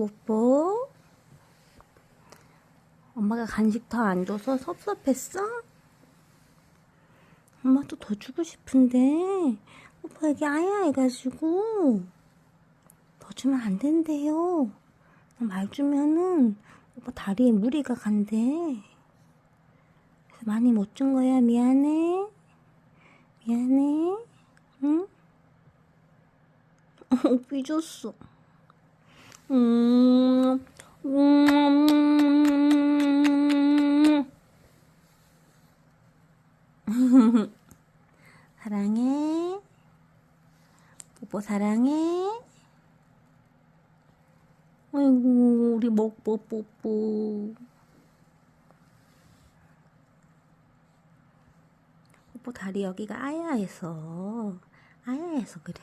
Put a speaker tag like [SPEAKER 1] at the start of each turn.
[SPEAKER 1] 뽀뽀. 엄마가 간식 더 안 줘서 섭섭했어? 엄마도 더 주고 싶은데 오빠 여기 아야 해가지고 더 주면 안 된대요. 말 주면은 오빠 다리에 무리가 간대. 그래서 많이 못 준 거야. 미안해. 미안해. 응? 어, 삐졌어. 음, 음. 사랑해. 뽀뽀 사랑해. 아이고, 우리 먹보 뽀뽀. 뽀뽀 다리 여기가 아야해서, 아야해서 그래.